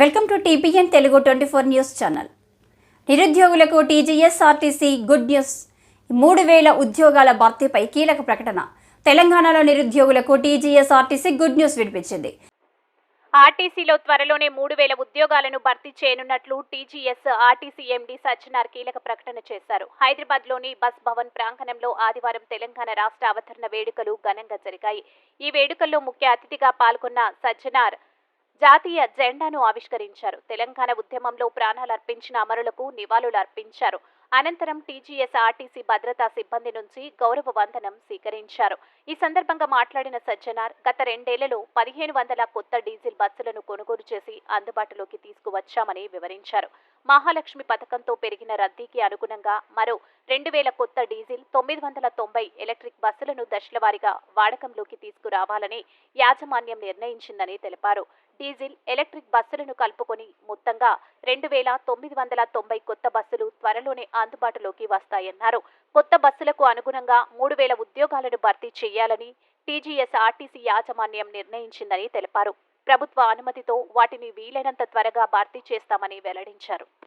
Welcome to TPN Telugu twenty four news channel. నిరుద్యోగులకు TGS RTC good news. మూడు వేల ఉద్యోగాల భర్తీపై కీలక ప్రకటన. తెలంగాణలో నిరుద్యోగులకు టీజీఎస్ ఆర్టీసీ గుడ్ న్యూస్ వినిపించింది. ఆర్టీసీలో త్వరలోనే మూడు వేల ఉద్యోగాలను భర్తీ చేయనున్నట్లు టీజీఎస్ ఆర్టీసీ ఎండీ సజ్జనార్ కీలక ప్రకటన చేశారు. హైదరాబాద్లోని బస్ భవన్ ప్రాంగణంలో ఆదివారం తెలంగాణ రాష్ట్ర అవతరణ వేడుకలు ఘనంగా జరిగాయి. ఈ వేడుకల్లో ముఖ్య అతిథిగా పాల్గొన్న సజ్జనార్ జాతీయ జెండాను ఆవిష్కరించారు. తెలంగాణ ఉద్యమంలో ప్రాణాలు అర్పించిన అమరులకు నివాళులు అర్పించారు. అనంతరం టీజీఎస్ ఆర్టీసీ భద్రతా సిబ్బంది నుంచి గౌరవ వందనం స్వీకరించారు. ఈ సందర్భంగా మాట్లాడిన సజ్జనార్ గత రెండేళ్ళలో పదిహేను వందల కొత్త డీజిల్ బస్సులను కొనుగోలు చేసి అందుబాటులోకి తీసుకువచ్చామని వివరించారు. మహాలక్ష్మి పథకంతో పెరిగిన రద్దీకి అనుగుణంగా మరో రెండు వేల కొత్త డీజిల్ తొమ్మిది వందల తొంభై ఎలక్ట్రిక్ బస్సులను దశలవారీగా వాడకంలోకి తీసుకురావాలని యాజమాన్యం నిర్ణయించిందని తెలిపారు. డీజిల్ ఎలక్ట్రిక్ బస్సులను కలుపుకొని మొత్తంగా రెండు వేల తొమ్మిది వందల తొంభై కొత్త బస్సులు త్వరలోనే అందుబాటులోకి వస్తాయన్నారు. కొత్త బస్సులకు అనుగుణంగా మూడు వేల ఉద్యోగాలను భర్తీ చేయాలని టీజీఎస్ ఆర్టీసీ యాజమాన్యం నిర్ణయించిందని తెలిపారు. ప్రభుత్వ అనుమతితో వాటిని వీలైనంత త్వరగా భర్తీ చేస్తామని వెల్లడించారు.